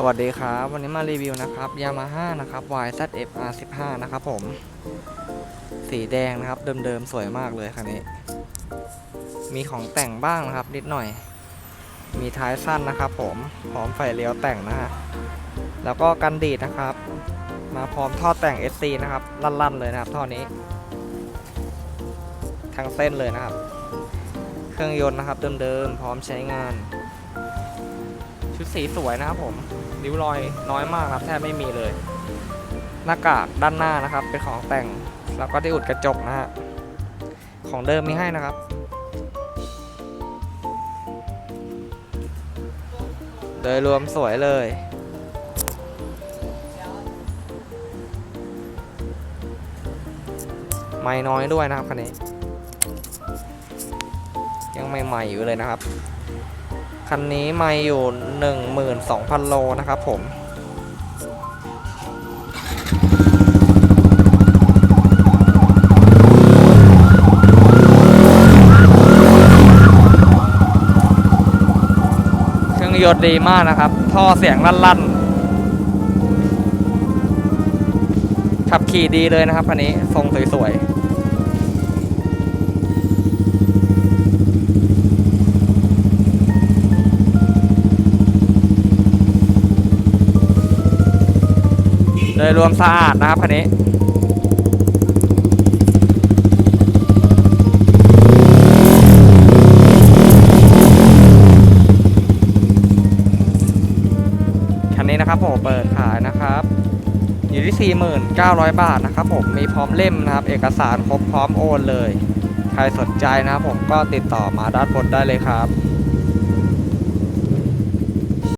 สวัสดีครับ วันนี้มารีวิวนะครับ Yamaha นะครับ YZF R15 นะครับผม สีแดงนะครับ เดิมๆ สวยมากเลยคันนี้ มีของแต่งบ้างนะครับ นิดหน่อย มีท้ายสั้นนะครับผม พร้อมไฟเลี้ยวแต่งนะฮะ แล้วก็กันดีดนะครับ มาพร้อมท่อแต่ง SC นะครับ ลั่นๆ เลยนะครับ ท่อนี้ ทั้งเส้นเลยนะครับ เครื่องยนต์นะครับ เดิมๆ พร้อมใช้งาน ชุดสีสวยนะครับผมริ้วรอยน้อยมากครับแทบไม่มีเลย หน้ากากด้านหน้านะครับ เป็นของแต่งแล้วก็ที่อุดกระจกนะฮะของเดิมมีให้นะครับ โดยรวมสวยเลยไม่น้อยด้วยนะครับคันนี้ ยังใหม่ๆอยู่เลยนะครับ คันนี้ไม่อยู่ 12,000 โลนะครับผมเครื่องยนต์ดีมากนะครับ ท่อเสียงลั่นๆ ขับขี่ดีเลยนะครับคันนี้ ทรงสวยๆ โดยรวมสะอาดนะครับคันนี้คันนี้นะครับผมเปิดขายนะครับอยู่ที่ 49,000 บาทนะครับผมมีพร้อมเล่มนะครับ เอกสารครบพร้อมโอนเลย ใครสนใจนะครับผมก็ติดต่อมาด้านบนได้เลยครับ